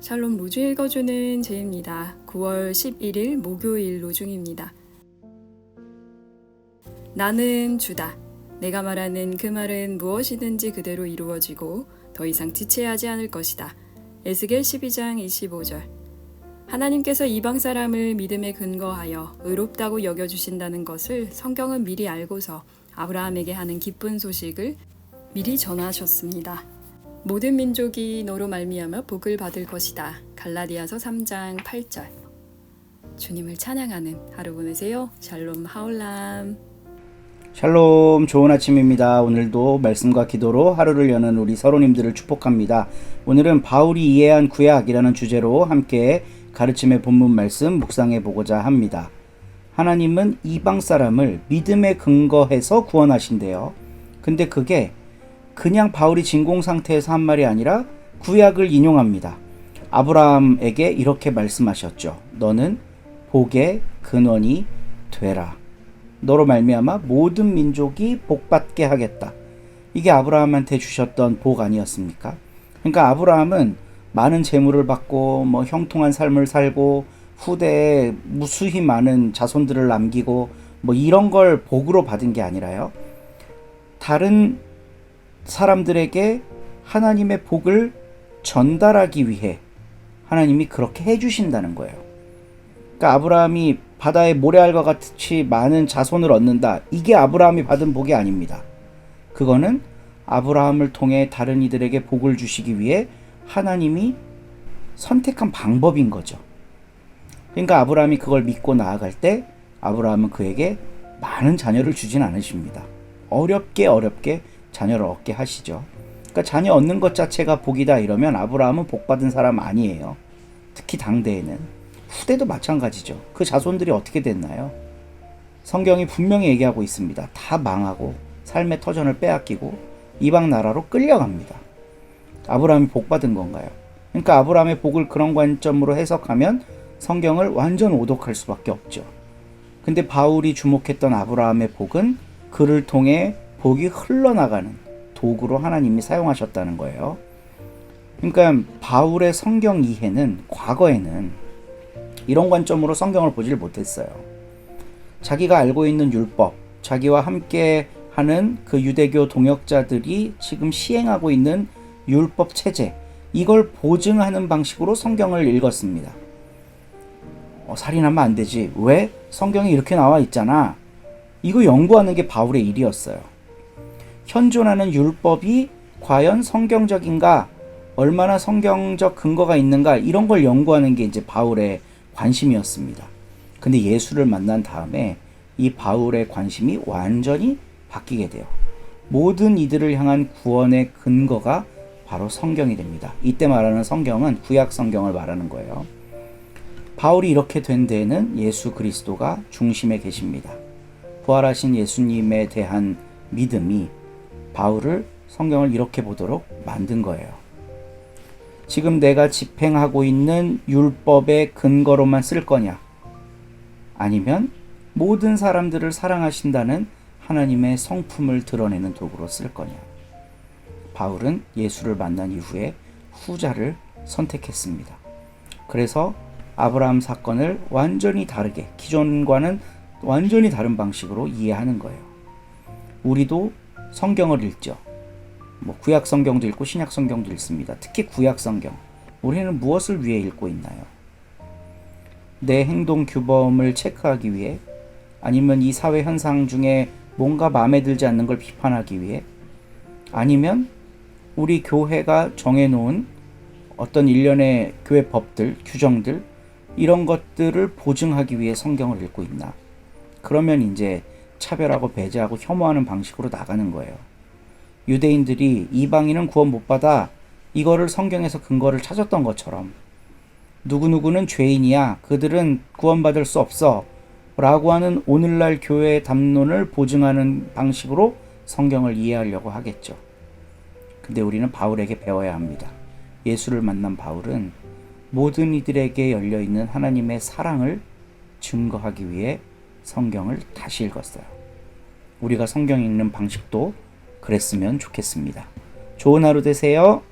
샬롬 로주 읽어주는 제입니다. 9월 11일 목요일 로중입니다. 나는 주다. 내가 말하는 그 말은 무엇이든지 그대로 이루어지고 더 이상 지체하지 않을 것이다. 에스겔 12장 25절. 하나님께서 이방 사람을 믿음에 근거하여 의롭다고 여겨주신다는 것을 성경은 미리 알고서 아브라함에게 하는 기쁜 소식을 미리 전하셨습니다. 모든 민족이 너로 말미암아 복을 받을 것이다. 갈라디아서 3장 8절. 주님을 찬양하는 하루 보내세요. 샬롬 하올람. 샬롬 좋은 아침입니다. 오늘도 말씀과 기도로 하루를 여는 우리 서로님들을 축복합니다. 오늘은 바울이 이해한 구약이라는 주제로 함께 가르침의 본문 말씀 묵상해 보고자 합니다. 하나님은 이방 사람을 믿음에 근거해서 구원하신대요. 근데 그게 그냥 바울이 진공 상태에서 한 말이 아니라 구약을 인용합니다. 아브라함에게 이렇게 말씀하셨죠. 너는 복의 근원이 되라. 너로 말미암아 모든 민족이 복받게 하겠다. 이게 아브라함한테 주셨던 복 아니었습니까? 그러니까 아브라함은 많은 재물을 받고 뭐 형통한 삶을 살고 후대에 무수히 많은 자손들을 남기고 뭐 이런 걸 복으로 받은 게 아니라요. 다른 사람들에게 하나님의 복을 전달하기 위해 하나님이 그렇게 해주신다는 거예요. 그러니까 아브라함이 바다의 모래알과 같이 많은 자손을 얻는다. 이게 아브라함이 받은 복이 아닙니다. 그거는 아브라함을 통해 다른 이들에게 복을 주시기 위해 하나님이 선택한 방법인 거죠. 그러니까 아브라함이 그걸 믿고 나아갈 때 아브라함은 그에게 많은 자녀를 주진 않으십니다. 어렵게 어렵게 자녀를 얻게 하시죠. 그러니까 자녀 얻는 것 자체가 복이다 이러면 아브라함은 복 받은 사람 아니에요. 특히 당대에는 후대도 마찬가지죠. 그 자손들이 어떻게 됐나요? 성경이 분명히 얘기하고 있습니다. 다 망하고 삶의 터전을 빼앗기고 이방 나라로 끌려갑니다. 아브라함이 복 받은 건가요? 그러니까 아브라함의 복을 그런 관점으로 해석하면 성경을 완전 오독할 수밖에 없죠. 근데 바울이 주목했던 아브라함의 복은 그를 통해 복이 흘러나가는 도구로 하나님이 사용하셨다는 거예요. 그러니까 바울의 성경 이해는 과거에는 이런 관점으로 성경을 보질 못했어요. 자기가 알고 있는 율법, 자기와 함께 하는 그 유대교 동역자들이 지금 시행하고 있는 율법 체제, 이걸 보증하는 방식으로 성경을 읽었습니다. 어, 살인하면 안 되지. 왜? 성경에 이렇게 나와 있잖아. 이거 연구하는 게 바울의 일이었어요. 현존하는 율법이 과연 성경적인가, 얼마나 성경적 근거가 있는가, 이런 걸 연구하는 게 이제 바울의 관심이었습니다. 근데 예수를 만난 다음에 이 바울의 관심이 완전히 바뀌게 돼요. 모든 이들을 향한 구원의 근거가 바로 성경이 됩니다. 이때 말하는 성경은 구약 성경을 말하는 거예요. 바울이 이렇게 된 데에는 예수 그리스도가 중심에 계십니다. 부활하신 예수님에 대한 믿음이 바울을 성경을 이렇게 보도록 만든 거예요. 지금 내가 집행하고 있는 율법의 근거로만 쓸 거냐? 아니면 모든 사람들을 사랑하신다는 하나님의 성품을 드러내는 도구로 쓸 거냐? 바울은 예수를 만난 이후에 후자를 선택했습니다. 그래서 아브라함 사건을 완전히 다르게, 기존과는 완전히 다른 방식으로 이해하는 거예요. 우리도 성경을 읽죠. 뭐 구약 성경도 읽고 신약 성경도 읽습니다. 특히 구약 성경. 우리는 무엇을 위해 읽고 있나요? 내 행동 규범을 체크하기 위해 아니면 이 사회 현상 중에 뭔가 마음에 들지 않는 걸 비판하기 위해 아니면 우리 교회가 정해놓은 어떤 일련의 교회 법들, 규정들 이런 것들을 보증하기 위해 성경을 읽고 있나? 그러면 이제 차별하고 배제하고 혐오하는 방식으로 나가는 거예요. 유대인들이 이방인은 구원 못 받아 이거를 성경에서 근거를 찾았던 것처럼 누구누구는 죄인이야. 그들은 구원받을 수 없어. 라고 하는 오늘날 교회의 담론을 보증하는 방식으로 성경을 이해하려고 하겠죠. 근데 우리는 바울에게 배워야 합니다. 예수를 만난 바울은 모든 이들에게 열려 있는 하나님의 사랑을 증거하기 위해 성경을 다시 읽었어요. 우리가 성경 읽는 방식도 그랬으면 좋겠습니다. 좋은 하루 되세요.